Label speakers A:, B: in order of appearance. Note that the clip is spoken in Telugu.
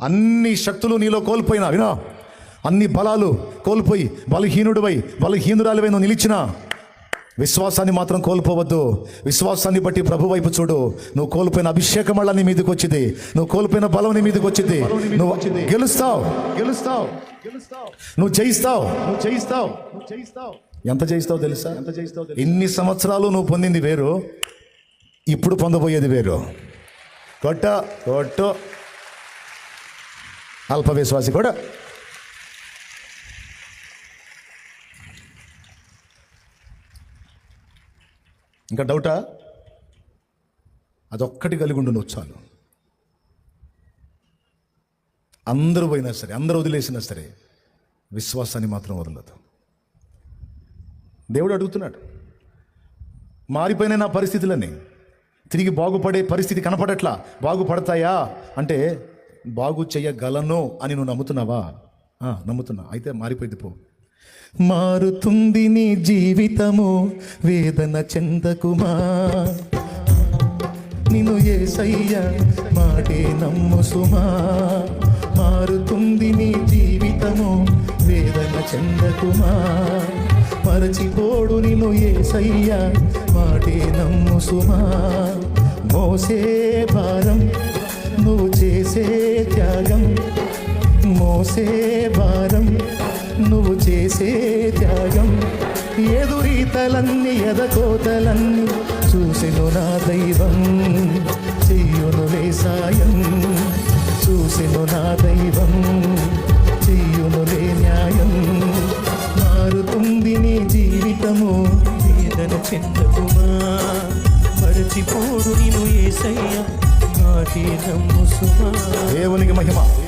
A: అన్ని శక్తులు నీలో కోల్పోయినా వినా? అన్ని బలాలు కోల్పోయి బలహీనుడివై బలహీనురాలివై నువ్వు నిలిచినా విశ్వాసాన్ని మాత్రం కోల్పోవద్దు. విశ్వాసాన్ని బట్టి ప్రభు వైపు చూడు. నువ్వు కోల్పోయిన అభిషేకం వల్ల నీ మీదకి వచ్చింది. నువ్వు కోల్పోయిన బలం నీ మీదకి వచ్చింది. నువ్వు గెలుస్తావు. గెలుస్తావు. నువ్వు జయిస్తావు. నువ్వు జయిస్తావు. నువ్వు జయిస్తావు. ఎంత జయిస్తావు తెలుసా? ఎంత జయిస్తావు ఇన్ని సంవత్సరాలు నువ్వు పొందింది వేరు. ఇప్పుడు పొందబోయేది వేరు. కొట్ట కొట్టు. అల్ప విశ్వాసి కూడా. ఇంకా డౌటా? అదొక్కటి కలిగి ఉండు నువ్వు చాలు. అందరూ పోయినా సరే అందరూ వదిలేసినా సరే విశ్వాసాన్ని మాత్రం వదలదు. దేవుడు అడుగుతున్నాడు మారిపోయిన నా పరిస్థితులన్నీ తిరిగి బాగుపడే పరిస్థితి కనపడట్లా బాగుపడతాయా? అంటే బాగు చేయగలను అని నువ్వు నమ్ముతున్నావా? ఆ, నమ్ముతున్నా. అయితే మారిపోయింది పో. మారుతుంది నీ జీవితము వేదన చెందకుమా? నిన్ను ఏసయ్య మాటే నమ్ము సుమా మారుతుంది నీ జీవితము వేదన చెందకుమా? మరచిపోడు నిన్ను ఏసయ్య మాటే నమ్ము సుమా మోసే భారం మోసే భారం నువ్వు చేసే త్యాగం. ఎదురీతలన్నీ ఎదకోతలన్నీ చూసెను నా దైవం చెయ్యును సాయం. చూసెను నా దైవం చెయ్యునులే న్యాయం. మారుతుంది నీ జీవితము
B: వేదన చెందకుమా? మరచిపోడు నేను ఏసయ్య
A: దేవునికి మహిమ.